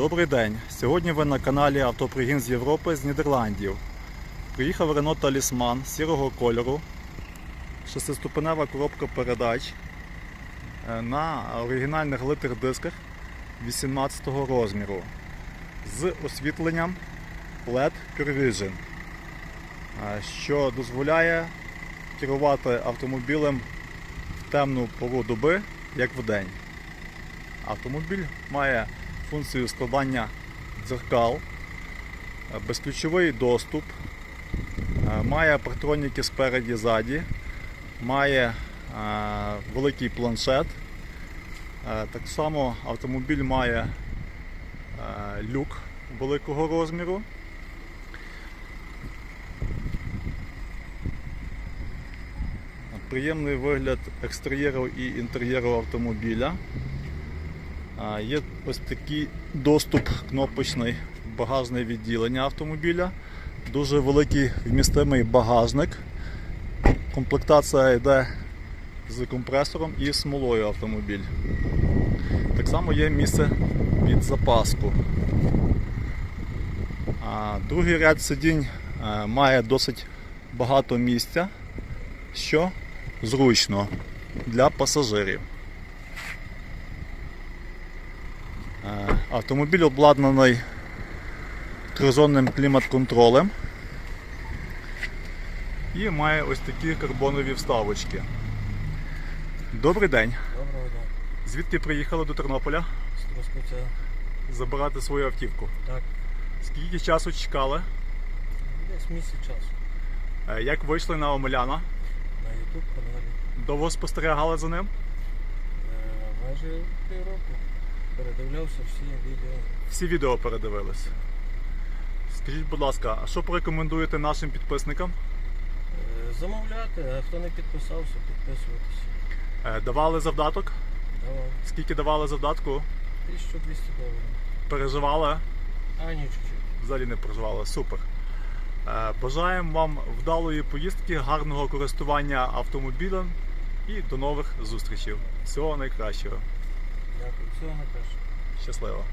Добрий день. Сьогодні ви на каналі Автопригін з Європи з Нідерландів. Приїхав Renault Talisman сірого кольору, шестиступенева коробка передач е, на оригінальних литих дисках 18 розміру з освітленням LED Pure Vision, е, що дозволяє керувати автомобілем в темну пору доби, як вдень. Автомобіль має функцію складання дзеркал, е, безключовий доступ, е, має партроніки спереді ззаді, має е, великий планшет. Так само автомобіль має люк великого розміру. Приємний вигляд екстер'єру і інтер'єру автомобіля. Є ось такий доступ кнопочний в багажне відділення автомобіля. Дуже великий вмістимий багажник. Комплектація йде з компресором і смолою автомобіль. Так само є місце під запаску. Другий ряд сидінь має досить багато місця, що зручно для пасажирів. Е, Автомобіль обладнаний тризонним клімат-контролем і має ось такі карбонові вставочки. Добрий день. Доброго дня. Звідки приїхали до Тернополя З Трускавця. забирати свою автівку? Так, Скільки часу чекали? десь місяць часу. Е, Як вийшли на Омеляна? На YouTube каналі. Довго спостерігали за ним? Е, майже півроку. Передивлявся всі відео. Всі відео передивились. Скажіть, будь ласка, а що порекомендуєте нашим підписникам? Е, замовляти, а хто не підписався, підписуватися. Е, Давали завдаток? Давав. Скільки давали завдатку? 1200 доларів. Переживали? А, ні, чуть-чуть. Взагалі не переживали. Супер. Е, Бажаємо вам вдалої поїздки, гарного користування автомобілем і до нових зустрічей. Всього найкращого. Дякую. Всього найкращого. Щасливо.